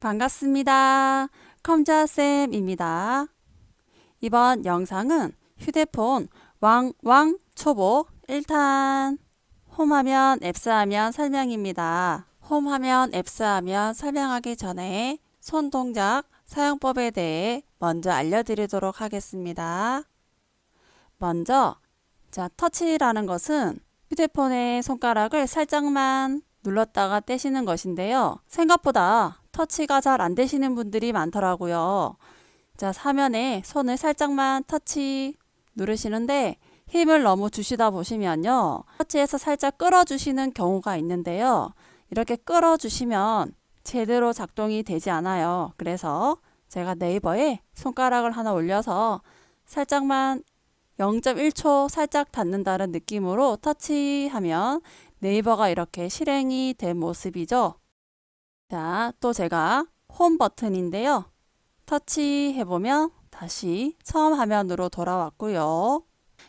반갑습니다. 컴자쌤입니다. 이번 영상은 휴대폰 왕왕 초보 1탄 홈하면 앱스하면 설명입니다. 홈하면 앱스하면 설명하기 전에 손 동작 사용법에 대해 먼저 알려드리도록 하겠습니다. 먼저 자 터치라는 것은 휴대폰의 손가락을 살짝만 눌렀다가 떼시는 것인데요. 생각보다 터치가 잘 안 되시는 분들이 많더라고요. 자, 화면에 손을 살짝만 터치 누르시는데 힘을 너무 주시다 보시면요. 터치해서 살짝 끌어주시는 경우가 있는데요. 이렇게 끌어주시면 제대로 작동이 되지 않아요. 그래서 제가 네이버에 손가락을 하나 올려서 살짝만 0.1초 살짝 닿는다는 느낌으로 터치하면 네이버가 이렇게 실행이 된 모습이죠. 자, 또 제가 홈 버튼인데요. 터치해보면 다시 처음 화면으로 돌아왔고요.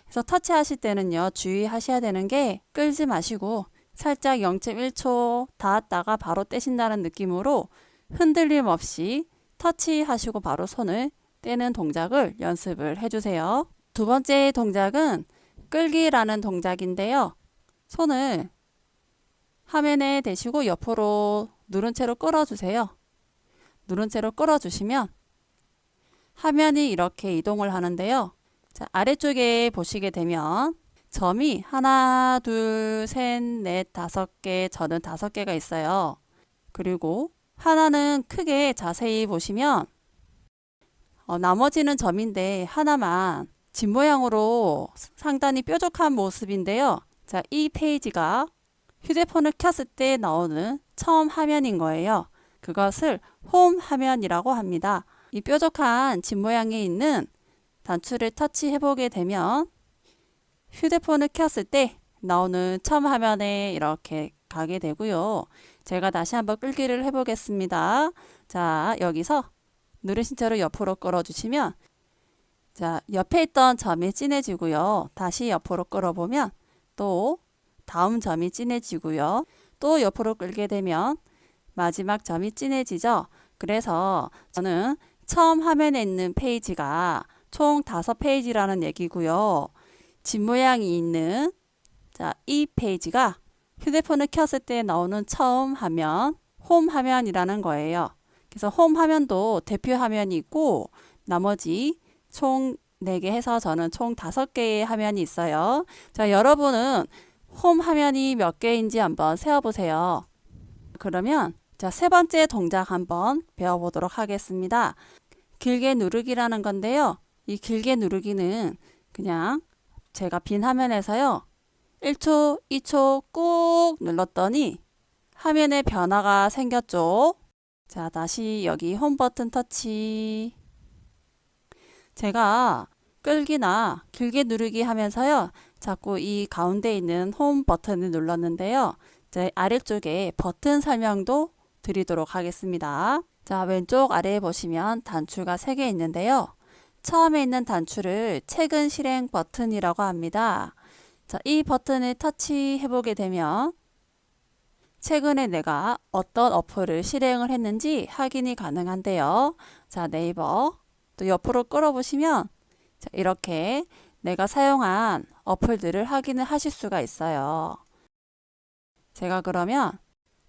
그래서 터치하실 때는요, 주의하셔야 되는 게 끌지 마시고 살짝 0.1초 닿았다가 바로 떼신다는 느낌으로 흔들림 없이 터치하시고 바로 손을 떼는 동작을 연습을 해주세요. 두 번째 동작은 끌기라는 동작인데요. 손을 화면에 대시고 옆으로 누른 채로 끌어주세요. 누른 채로 끌어주시면 화면이 이렇게 이동을 하는데요. 자, 아래쪽에 보시게 되면 점이 하나, 둘, 셋, 넷, 다섯 개, 저는 다섯 개가 있어요. 그리고 하나는 크게 자세히 보시면 어, 나머지는 점인데 하나만 집 모양으로 상당히 뾰족한 모습인데요. 자, 이 페이지가 휴대폰을 켰을 때 나오는 처음 화면인 거예요. 그것을 홈 화면이라고 합니다. 이 뾰족한 집 모양에 있는 단추를 터치해 보게 되면 휴대폰을 켰을 때 나오는 처음 화면에 이렇게 가게 되고요. 제가 다시 한번 끌기를 해 보겠습니다. 자, 여기서 누르신 채로 옆으로 끌어 주시면 자, 옆에 있던 점이 진해지고요. 다시 옆으로 끌어 보면 또 다음 점이 진해지고요. 또 옆으로 끌게 되면 마지막 점이 진해지죠. 그래서 저는 처음 화면에 있는 페이지가 총 다섯 페이지라는 얘기고요. 집 모양이 있는 자, 이 페이지가 휴대폰을 켰을 때 나오는 처음 화면, 홈 화면이라는 거예요. 그래서 홈 화면도 대표 화면이 있고 나머지 총 4개 해서 저는 총 5개의 화면이 있어요. 자, 여러분은 홈 화면이 몇 개인지 한번 세어보세요. 그러면 자, 세 번째 동작 한번 배워보도록 하겠습니다. 길게 누르기라는 건데요. 이 길게 누르기는 그냥 제가 빈 화면에서요. 1초, 2초 꾹 눌렀더니 화면에 변화가 생겼죠. 자, 다시 여기 홈 버튼 터치. 제가 끌기나 길게 누르기 하면서요. 자꾸 이 가운데 있는 홈 버튼을 눌렀는데요. 이제 아래쪽에 버튼 설명도 드리도록 하겠습니다. 자, 왼쪽 아래에 보시면 단추가 3개 있는데요. 처음에 있는 단추를 최근 실행 버튼이라고 합니다. 자, 이 버튼을 터치해 보게 되면 최근에 내가 어떤 어플을 실행을 했는지 확인이 가능한데요. 자, 네이버 또 옆으로 끌어보시면 자, 이렇게 내가 사용한 어플들을 확인을 하실 수가 있어요. 제가 그러면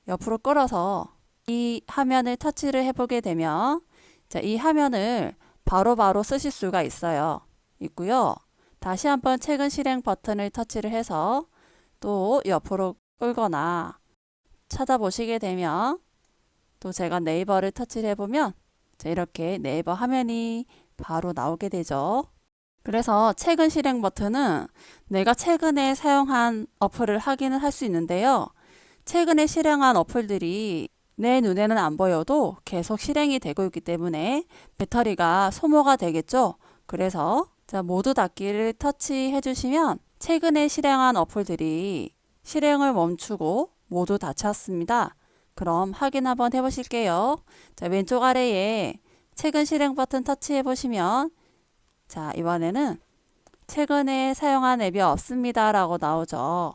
옆으로 끌어서 이 화면을 터치를 해보게 되면 자, 이 화면을 바로바로 바로 쓰실 수가 있어요. 있고요. 다시 한번 최근 실행 버튼을 터치를 해서 또 옆으로 끌거나 찾아보시게 되면 또 제가 네이버를 터치를 해보면 이렇게 네이버 화면이 바로 나오게 되죠. 그래서 최근 실행 버튼은 내가 최근에 사용한 어플을 확인을 할 수 있는데요. 최근에 실행한 어플들이 내 눈에는 안 보여도 계속 실행이 되고 있기 때문에 배터리가 소모가 되겠죠. 그래서 자, 모두 닫기를 터치해 주시면 최근에 실행한 어플들이 실행을 멈추고 모두 닫혔습니다. 그럼 확인 한번 해 보실게요. 자, 왼쪽 아래에 최근 실행 버튼 터치해 보시면 자, 이번에는 최근에 사용한 앱이 없습니다. 라고 나오죠.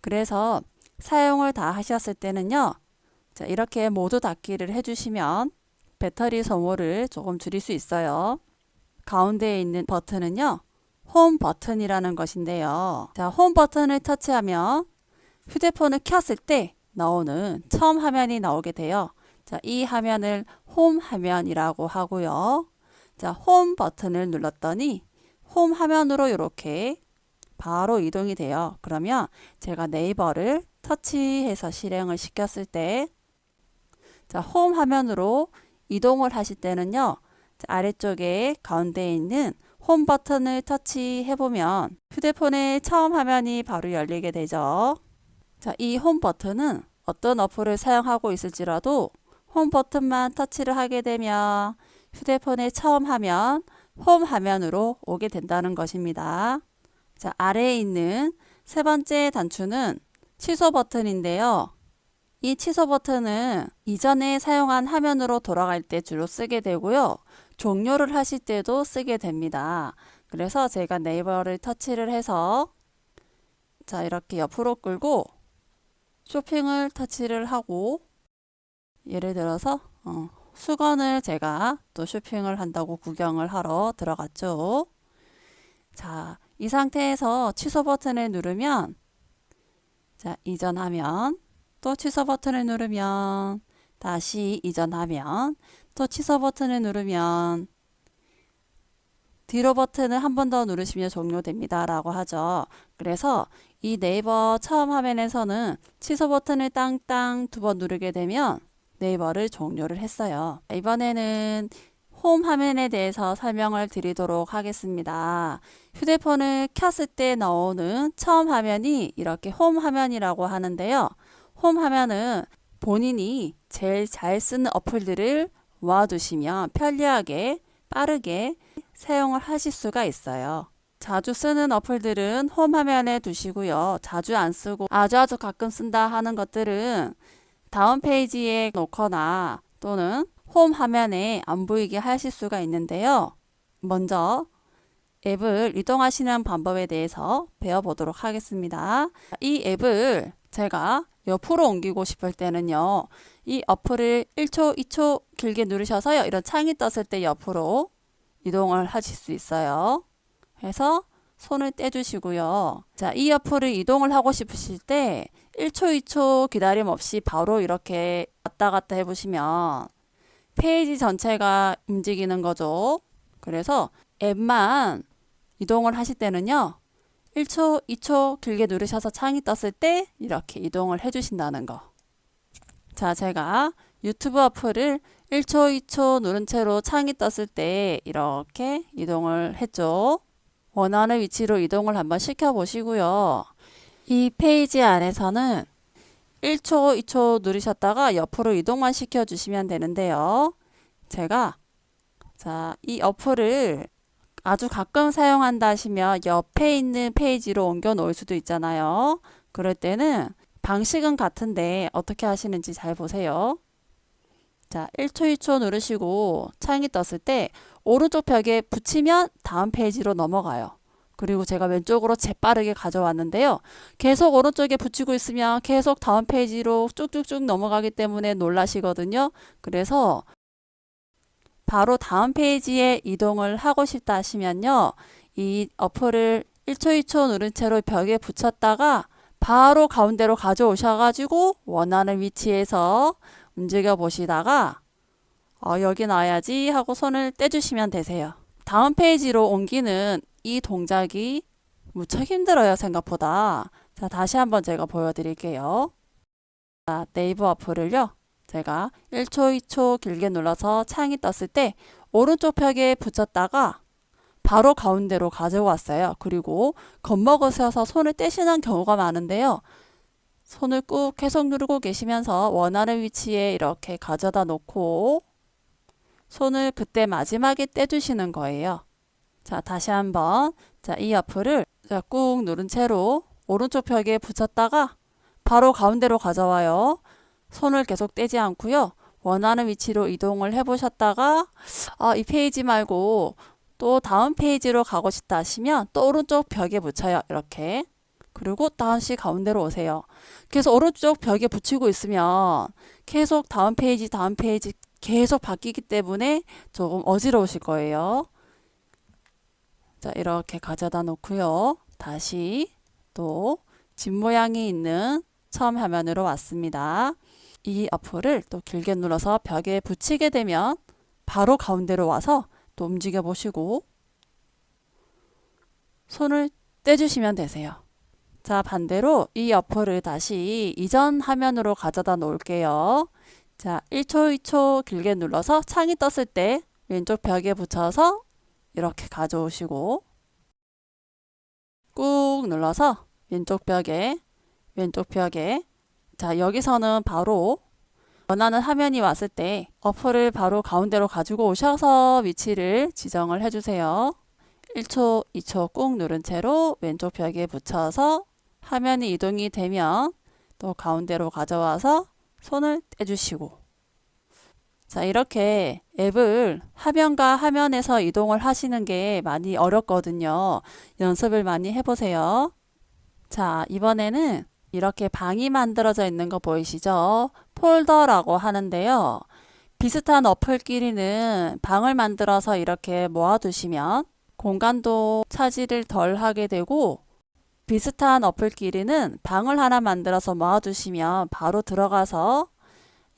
그래서 사용을 다 하셨을 때는요. 자, 이렇게 모두 닫기를 해주시면 배터리 소모를 조금 줄일 수 있어요. 가운데에 있는 버튼은요, 홈 버튼이라는 것인데요. 자, 홈 버튼을 터치하면 휴대폰을 켰을 때 나오는 처음 화면이 나오게 돼요. 자, 이 화면을 홈 화면이라고 하고요. 자, 홈 버튼을 눌렀더니 홈 화면으로 이렇게 바로 이동이 돼요. 그러면 제가 네이버를 터치해서 실행을 시켰을 때 자, 홈 화면으로 이동을 하실 때는요. 자, 아래쪽에 가운데에 있는 홈 버튼을 터치해 보면 휴대폰의 처음 화면이 바로 열리게 되죠. 자, 이 홈 버튼은 어떤 어플을 사용하고 있을지라도 홈 버튼만 터치를 하게 되면 휴대폰의 처음 화면, 홈 화면으로 오게 된다는 것입니다. 자, 아래에 있는 세 번째 단추는 취소 버튼인데요. 이 취소 버튼은 이전에 사용한 화면으로 돌아갈 때 주로 쓰게 되고요. 종료를 하실 때도 쓰게 됩니다. 그래서 제가 네이버를 터치를 해서 자, 이렇게 옆으로 끌고 쇼핑을 터치를 하고 예를 들어서 어, 수건을 제가 또 쇼핑을 한다고 구경을 하러 들어갔죠. 자, 이 상태에서 취소 버튼을 누르면 자, 이전하면 또 취소 버튼을 누르면 다시 이전하면 또 취소 버튼을 누르면 뒤로 버튼을 한 번 더 누르시면 종료됩니다. 라고 하죠. 그래서 이 네이버 처음 화면에서는 취소 버튼을 땅땅 두 번 누르게 되면 네이버를 종료를 했어요. 이번에는 홈 화면에 대해서 설명을 드리도록 하겠습니다. 휴대폰을 켰을 때 나오는 처음 화면이 이렇게 홈 화면이라고 하는데요. 홈 화면은 본인이 제일 잘 쓰는 어플들을 모아두시면 편리하게 빠르게 사용을 하실 수가 있어요. 자주 쓰는 어플들은 홈 화면에 두시고요. 자주 안 쓰고 아주 아주 가끔 쓴다 하는 것들은 다음 페이지에 놓거나 또는 홈 화면에 안 보이게 하실 수가 있는데요. 먼저 앱을 이동하시는 방법에 대해서 배워보도록 하겠습니다. 이 앱을 제가 옆으로 옮기고 싶을 때는요. 이 어플을 1초, 2초 길게 누르셔서요. 이런 창이 떴을 때 옆으로 이동을 하실 수 있어요. 해서 손을 떼주시고요. 자, 이 어플을 이동을 하고 싶으실 때 1초, 2초 기다림 없이 바로 이렇게 왔다 갔다 해보시면 페이지 전체가 움직이는 거죠. 그래서 앱만 이동을 하실 때는요. 1초, 2초 길게 누르셔서 창이 떴을 때 이렇게 이동을 해주신다는 거. 자, 제가 유튜브 어플을 1초, 2초 누른 채로 창이 떴을 때 이렇게 이동을 했죠. 원하는 위치로 이동을 한번 시켜보시고요. 이 페이지 안에서는 1초, 2초 누르셨다가 옆으로 이동만 시켜주시면 되는데요. 제가 자, 이 어플을 아주 가끔 사용한다 하시면 옆에 있는 페이지로 옮겨 놓을 수도 있잖아요. 그럴 때는 방식은 같은데 어떻게 하시는지 잘 보세요. 자, 1초, 2초 누르시고 창이 떴을 때 오른쪽 벽에 붙이면 다음 페이지로 넘어가요. 그리고 제가 왼쪽으로 재빠르게 가져왔는데요. 계속 오른쪽에 붙이고 있으면 계속 다음 페이지로 쭉쭉쭉 넘어가기 때문에 놀라시거든요. 그래서 바로 다음 페이지에 이동을 하고 싶다 하시면요. 이 어플을 1초, 2초 누른 채로 벽에 붙였다가 바로 가운데로 가져오셔가지고 원하는 위치에서 움직여 보시다가 어, 여기 놔야지 하고 손을 떼주시면 되세요. 다음 페이지로 옮기는 이 동작이 무척 힘들어요, 생각보다. 자, 다시 한번 제가 보여드릴게요. 자, 네이버 어플을요. 제가 1초, 2초 길게 눌러서 창이 떴을 때 오른쪽 벽에 붙였다가 바로 가운데로 가져왔어요. 그리고 겁먹으셔서 손을 떼시는 경우가 많은데요. 손을 꾹 계속 누르고 계시면서 원하는 위치에 이렇게 가져다 놓고 손을 그때 마지막에 떼주시는 거예요. 자, 다시 한번. 자, 이 어플을 자, 꾹 누른 채로 오른쪽 벽에 붙였다가 바로 가운데로 가져와요. 손을 계속 떼지 않고요. 원하는 위치로 이동을 해보셨다가 아, 이 페이지 말고 또 다음 페이지로 가고 싶다 하시면 또 오른쪽 벽에 붙여요. 이렇게. 그리고 다시 가운데로 오세요. 그래서 오른쪽 벽에 붙이고 있으면 계속 다음 페이지, 다음 페이지 계속 바뀌기 때문에 조금 어지러우실 거예요. 자, 이렇게 가져다 놓고요. 다시 또 집 모양이 있는 처음 화면으로 왔습니다. 이 어플을 또 길게 눌러서 벽에 붙이게 되면 바로 가운데로 와서 또 움직여 보시고 손을 떼주시면 되세요. 자, 반대로 이 어플을 다시 이전 화면으로 가져다 놓을게요. 자, 1초, 2초 길게 눌러서 창이 떴을 때 왼쪽 벽에 붙여서 이렇게 가져오시고 꾹 눌러서 왼쪽 벽에 왼쪽 벽에 자, 여기서는 바로 원하는 화면이 왔을 때 어플을 바로 가운데로 가지고 오셔서 위치를 지정을 해주세요. 1초, 2초 꾹 누른 채로 왼쪽 벽에 붙여서 화면이 이동이 되면 또 가운데로 가져와서 손을 떼주시고 자 이렇게 앱을 화면과 화면에서 이동을 하시는 게 많이 어렵거든요. 연습을 많이 해보세요. 자 이번에는 이렇게 방이 만들어져 있는 거 보이시죠? 폴더라고 하는데요. 비슷한 어플끼리는 방을 만들어서 이렇게 모아두시면 공간도 차지를 덜 하게 되고 비슷한 어플끼리는 방을 하나 만들어서 모아두시면 바로 들어가서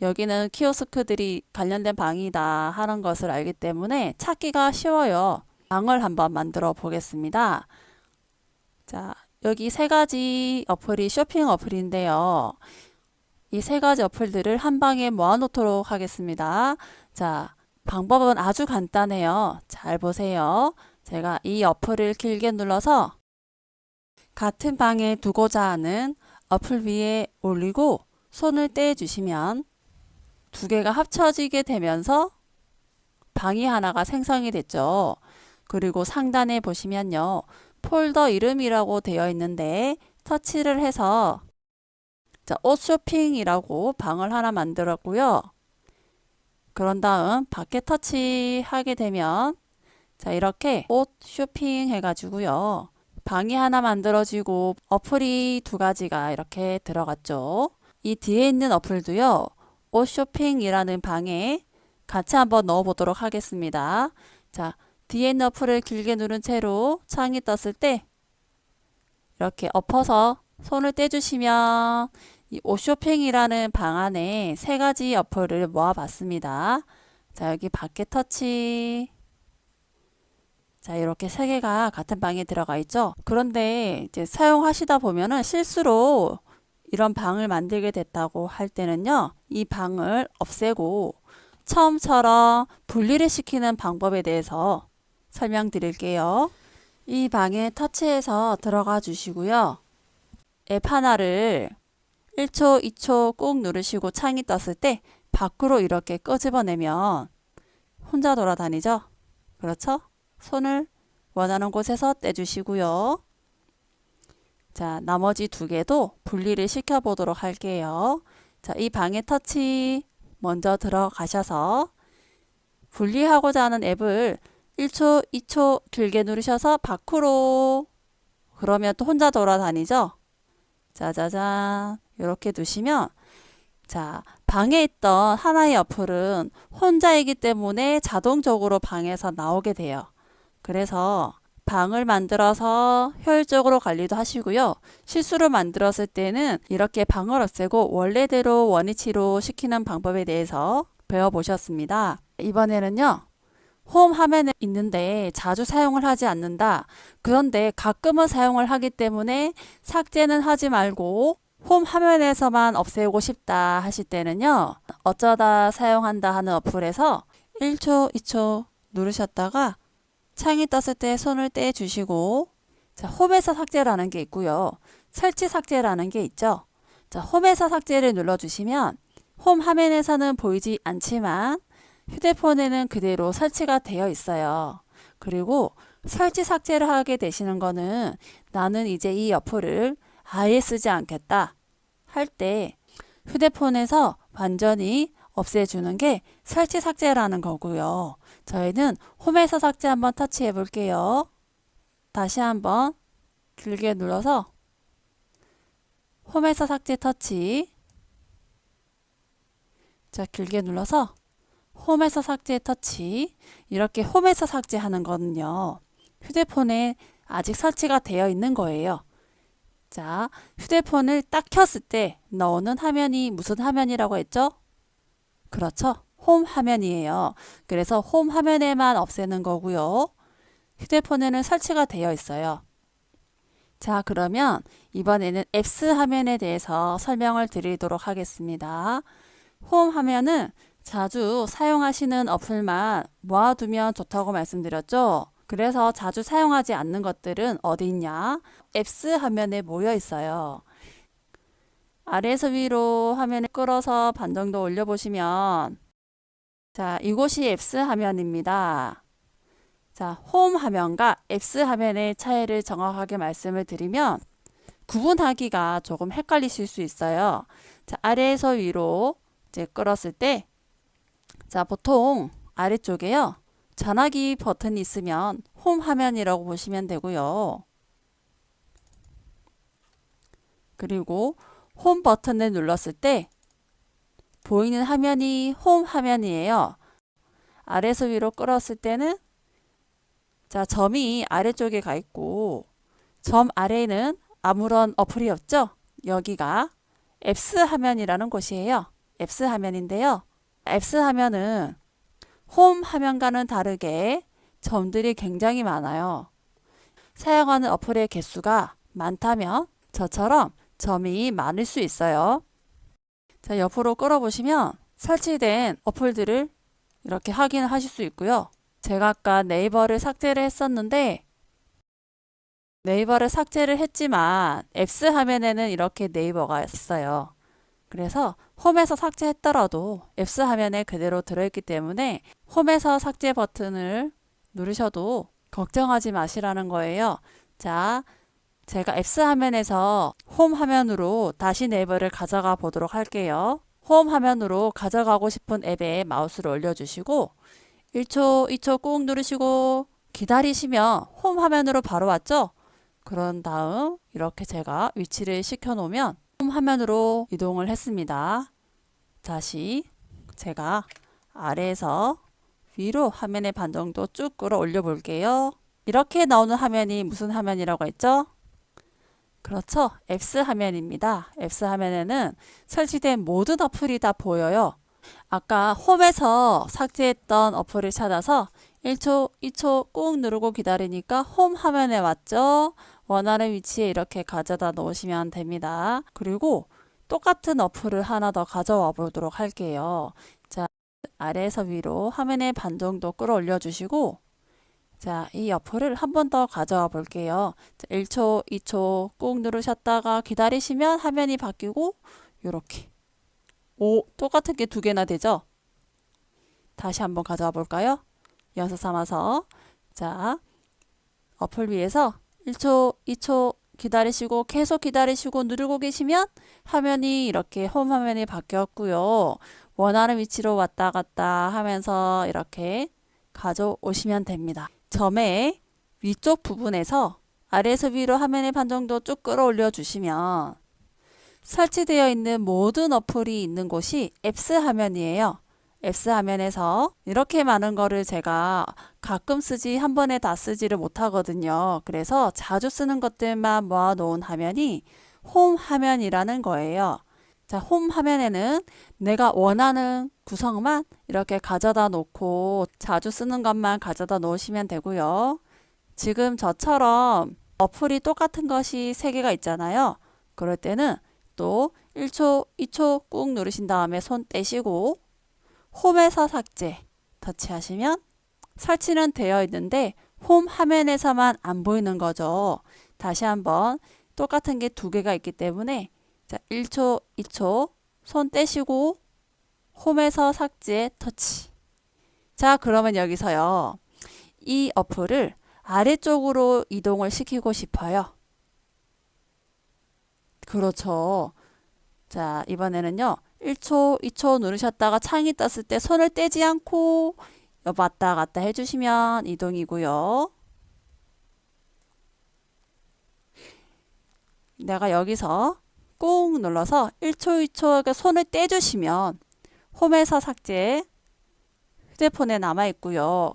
여기는 키오스크들이 관련된 방이다 하는 것을 알기 때문에 찾기가 쉬워요. 방을 한번 만들어 보겠습니다. 자, 여기 세 가지 어플이 쇼핑 어플인데요. 이 세 가지 어플들을 한 방에 모아놓도록 하겠습니다. 자, 방법은 아주 간단해요. 잘 보세요. 제가 이 어플을 길게 눌러서 같은 방에 두고자 하는 어플 위에 올리고 손을 떼주시면 두 개가 합쳐지게 되면서 방이 하나가 생성이 됐죠. 그리고 상단에 보시면요. 폴더 이름이라고 되어 있는데 터치를 해서 자, 옷 쇼핑이라고 방을 하나 만들었고요. 그런 다음 밖에 터치하게 되면 자, 이렇게 옷 쇼핑 해가지고요. 방이 하나 만들어지고 어플이 두 가지가 이렇게 들어갔죠. 이 뒤에 있는 어플도요. 옷 쇼핑이라는 방에 같이 한번 넣어 보도록 하겠습니다. 자, 뒤에 어플을 길게 누른 채로 창이 떴을 때 이렇게 엎어서 손을 떼주시면 이 옷 쇼핑이라는 방 안에 세 가지 어플을 모아봤습니다. 자, 여기 밖에 터치. 자, 이렇게 세 개가 같은 방에 들어가 있죠. 그런데 이제 사용하시다 보면은 실수로 이런 방을 만들게 됐다고 할 때는요, 이 방을 없애고 처음처럼 분리를 시키는 방법에 대해서 설명드릴게요. 이 방에 터치해서 들어가 주시고요. 앱 하나를 1초, 2초 꾹 누르시고 창이 떴을 때 밖으로 이렇게 끄집어내면 혼자 돌아다니죠? 그렇죠? 손을 원하는 곳에서 떼주시고요. 자, 나머지 두 개도 분리를 시켜보도록 할게요. 자, 이 방에 터치 먼저 들어가셔서 분리하고자 하는 앱을 1초, 2초 길게 누르셔서 밖으로 그러면 또 혼자 돌아다니죠? 짜자잔 이렇게 두시면 자 방에 있던 하나의 어플은 혼자이기 때문에 자동적으로 방에서 나오게 돼요. 그래서 방을 만들어서 효율적으로 관리도 하시고요. 실수로 만들었을 때는 이렇게 방을 없애고 원래대로 원위치로 시키는 방법에 대해서 배워보셨습니다. 이번에는요. 홈 화면에 있는데 자주 사용을 하지 않는다. 그런데 가끔은 사용을 하기 때문에 삭제는 하지 말고 홈 화면에서만 없애고 싶다 하실 때는요. 어쩌다 사용한다 하는 어플에서 1초, 2초 누르셨다가 창이 떴을 때 손을 떼 주시고 자, 홈에서 삭제라는 게 있고요. 설치 삭제라는 게 있죠. 자, 홈에서 삭제를 눌러 주시면 홈 화면에서는 보이지 않지만 휴대폰에는 그대로 설치가 되어 있어요. 그리고 설치 삭제를 하게 되시는 거는 나는 이제 이 어플을 아예 쓰지 않겠다 할 때 휴대폰에서 완전히 없애주는 게 설치 삭제라는 거고요. 저희는 홈에서 삭제 한번 터치해 볼게요. 다시 한번 길게 눌러서 홈에서 삭제 터치. 자, 길게 눌러서 홈에서 삭제 터치. 이렇게 홈에서 삭제하는 거는요. 휴대폰에 아직 설치가 되어 있는 거예요. 자, 휴대폰을 딱 켰을 때 나오는 화면이 무슨 화면이라고 했죠? 그렇죠. 홈 화면이에요. 그래서 홈 화면에만 없애는 거고요. 휴대폰에는 설치가 되어 있어요. 자, 그러면 이번에는 앱스 화면에 대해서 설명을 드리도록 하겠습니다. 홈 화면은 자주 사용하시는 어플만 모아두면 좋다고 말씀드렸죠. 그래서 자주 사용하지 않는 것들은 어디 있냐? 앱스 화면에 모여 있어요. 아래에서 위로 화면을 끌어서 반 정도 올려보시면 자, 이곳이 앱스 화면입니다. 자, 홈 화면과 앱스 화면의 차이를 정확하게 말씀을 드리면 구분하기가 조금 헷갈리실 수 있어요. 자, 아래에서 위로 이제 끌었을 때 자, 보통 아래쪽에요. 전화기 버튼이 있으면 홈 화면이라고 보시면 되고요. 그리고 홈 버튼을 눌렀을 때 보이는 화면이 홈 화면이에요. 아래에서 위로 끌었을 때는 자, 점이 아래쪽에 가 있고 점 아래에는 아무런 어플이 없죠? 여기가 앱스 화면이라는 곳이에요. 앱스 화면인데요. 앱스 화면은 홈 화면과는 다르게 점들이 굉장히 많아요. 사용하는 어플의 개수가 많다면 저처럼 점이 많을 수 있어요. 자, 옆으로 끌어보시면 설치된 어플들을 이렇게 확인을 하실 수 있고요. 제가 아까 네이버를 삭제를 했었는데 네이버를 삭제를 했지만 앱스 화면에는 이렇게 네이버가 있어요. 그래서 홈에서 삭제했더라도 앱스 화면에 그대로 들어있기 때문에 홈에서 삭제 버튼을 누르셔도 걱정하지 마시라는 거예요. 자, 제가 앱스 화면에서 홈 화면으로 다시 네이버를 가져가 보도록 할게요. 홈 화면으로 가져가고 싶은 앱에 마우스를 올려주시고 1초, 2초 꾹 누르시고 기다리시면 홈 화면으로 바로 왔죠? 그런 다음 이렇게 제가 위치를 시켜 놓으면 홈 화면으로 이동을 했습니다. 다시 제가 아래에서 위로 화면의 반 정도 쭉 끌어 올려 볼게요. 이렇게 나오는 화면이 무슨 화면이라고 했죠? 그렇죠. 앱스 화면입니다. 앱스 화면에는 설치된 모든 어플이 다 보여요. 아까 홈에서 삭제했던 어플을 찾아서 1초, 2초 꾹 누르고 기다리니까 홈 화면에 왔죠. 원하는 위치에 이렇게 가져다 놓으시면 됩니다. 그리고 똑같은 어플을 하나 더 가져와 보도록 할게요. 자, 아래에서 위로 화면의 반 정도 끌어올려 주시고 자, 이 어플을 한 번 더 가져와 볼게요. 자, 1초, 2초 꾹 누르셨다가 기다리시면 화면이 바뀌고 이렇게 오, 똑같은 게 두 개나 되죠? 다시 한번 가져와 볼까요? 연습 삼아서 자, 어플 위에서 1초, 2초 기다리시고 계속 기다리시고 누르고 계시면 화면이 이렇게 홈 화면이 바뀌었고요. 원하는 위치로 왔다 갔다 하면서 이렇게 가져오시면 됩니다. 점의 위쪽 부분에서 아래에서 위로 화면의 반 정도 쭉 끌어올려 주시면 설치되어 있는 모든 어플이 있는 곳이 앱스 화면이에요. 앱스 화면에서 이렇게 많은 거를 제가 가끔 쓰지 한 번에 다 쓰지를 못하거든요. 그래서 자주 쓰는 것들만 모아 놓은 화면이 홈 화면이라는 거예요. 자, 홈 화면에는 내가 원하는 구성만 이렇게 가져다 놓고 자주 쓰는 것만 가져다 놓으시면 되고요. 지금 저처럼 어플이 똑같은 것이 세 개가 있잖아요. 그럴 때는 또 1초, 2초 꾹 누르신 다음에 손 떼시고 홈에서 삭제 터치하시면 설치는 되어 있는데 홈 화면에서만 안 보이는 거죠. 다시 한번 똑같은 게 두 개가 있기 때문에 자, 1초, 2초 손 떼시고 홈에서 삭제 터치. 자, 그러면 여기서요. 이 어플을 아래쪽으로 이동을 시키고 싶어요. 그렇죠. 자, 이번에는요. 1초, 2초 누르셨다가 창이 떴을 때 손을 떼지 않고 왔다 갔다 해주시면 이동이고요. 내가 여기서 꾹 눌러서 1초, 2초 손을 떼주시면 홈에서 삭제 휴대폰에 남아 있고요.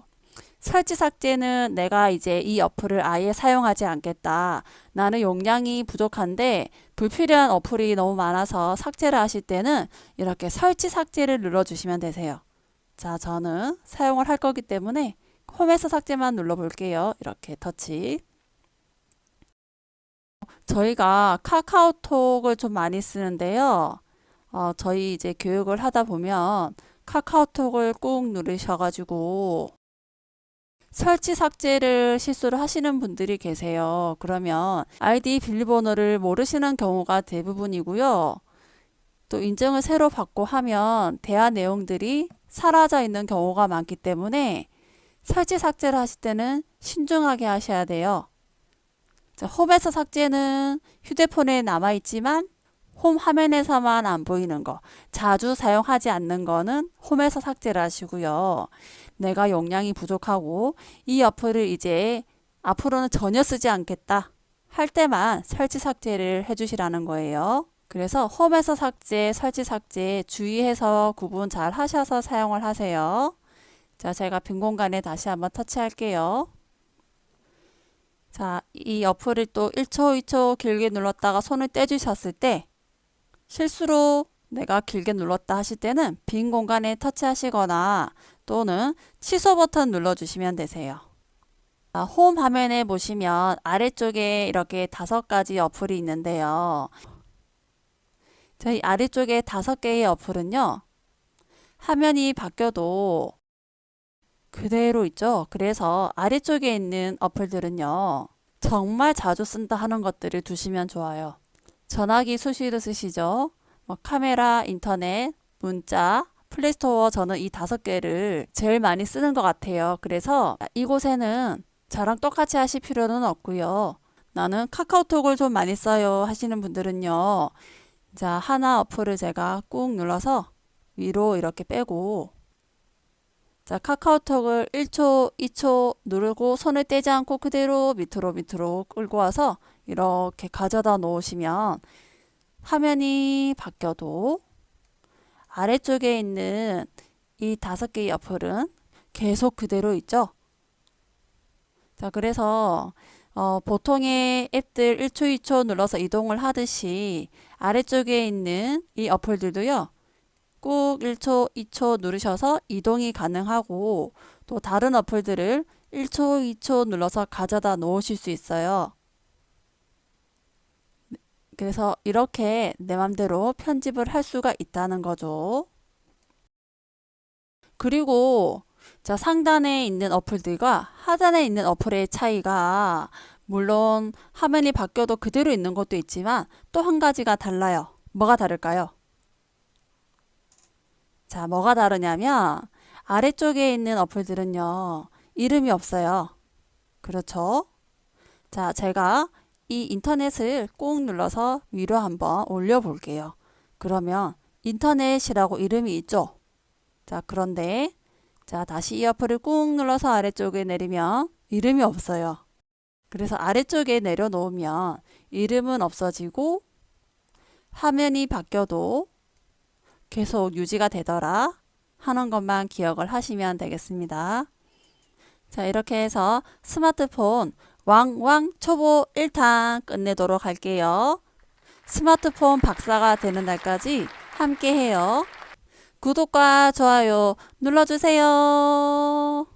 설치 삭제는 내가 이제 이 어플을 아예 사용하지 않겠다. 나는 용량이 부족한데 불필요한 어플이 너무 많아서 삭제를 하실 때는 이렇게 설치 삭제를 눌러주시면 되세요. 자, 저는 사용을 할 거기 때문에 홈에서 삭제만 눌러볼게요. 이렇게 터치. 저희가 카카오톡을 좀 많이 쓰는데요. 어, 저희 이제 교육을 하다 보면 카카오톡을 꾹 누르셔가지고 설치 삭제를 실수를 하시는 분들이 계세요. 그러면 아이디 비밀번호를 모르시는 경우가 대부분이고요. 또 인증을 새로 받고 하면 대화 내용들이 사라져 있는 경우가 많기 때문에 설치 삭제를 하실 때는 신중하게 하셔야 돼요. 자, 홈에서 삭제는 휴대폰에 남아 있지만 홈 화면에서만 안 보이는 거, 자주 사용하지 않는 거는 홈에서 삭제를 하시고요. 내가 용량이 부족하고 이 어플을 이제 앞으로는 전혀 쓰지 않겠다 할 때만 설치 삭제를 해주시라는 거예요. 그래서 홈에서 삭제, 설치 삭제 주의해서 구분 잘 하셔서 사용을 하세요. 자, 제가 빈 공간에 다시 한번 터치할게요. 자, 이 어플을 또 1초, 2초 길게 눌렀다가 손을 떼주셨을 때 실수로 내가 길게 눌렀다 하실 때는 빈 공간에 터치하시거나 또는 취소 버튼 눌러주시면 되세요. 자, 홈 화면에 보시면 아래쪽에 이렇게 다섯 가지 어플이 있는데요. 저희 아래쪽에 다섯 개의 어플은요. 화면이 바뀌어도 그대로 있죠. 그래서 아래쪽에 있는 어플들은요. 정말 자주 쓴다 하는 것들을 두시면 좋아요. 전화기 수시로 쓰시죠. 뭐 카메라, 인터넷, 문자, 플레이스토어 저는 이 다섯 개를 제일 많이 쓰는 것 같아요. 그래서 이곳에는 저랑 똑같이 하실 필요는 없고요. 나는 카카오톡을 좀 많이 써요 하시는 분들은요. 자, 하나 어플을 제가 꾹 눌러서 위로 이렇게 빼고 자, 카카오톡을 1초, 2초 누르고 손을 떼지 않고 그대로 밑으로 밑으로 끌고 와서 이렇게 가져다 놓으시면 화면이 바뀌어도 아래쪽에 있는 이 다섯 개의 어플은 계속 그대로 있죠. 자, 그래서 어, 보통의 앱들 1초, 2초 눌러서 이동을 하듯이 아래쪽에 있는 이 어플들도요. 꾹 1초, 2초 누르셔서 이동이 가능하고 또 다른 어플들을 1초, 2초 눌러서 가져다 놓으실 수 있어요. 그래서 이렇게 내 맘대로 편집을 할 수가 있다는 거죠. 그리고 자, 상단에 있는 어플들과 하단에 있는 어플의 차이가 물론 화면이 바뀌어도 그대로 있는 것도 있지만 또 한 가지가 달라요. 뭐가 다를까요? 자, 뭐가 다르냐면 아래쪽에 있는 어플들은요. 이름이 없어요. 그렇죠? 자, 제가 이 인터넷을 꾹 눌러서 위로 한번 올려 볼게요. 그러면 인터넷이라고 이름이 있죠? 자, 그런데 자, 다시 이 어플을 꾹 눌러서 아래쪽에 내리면 이름이 없어요. 그래서 아래쪽에 내려놓으면 이름은 없어지고 화면이 바뀌어도 계속 유지가 되더라 하는 것만 기억을 하시면 되겠습니다. 자, 이렇게 해서 스마트폰 왕왕 초보 1탄 끝내도록 할게요. 스마트폰 박사가 되는 날까지 함께 해요. 구독과 좋아요 눌러주세요.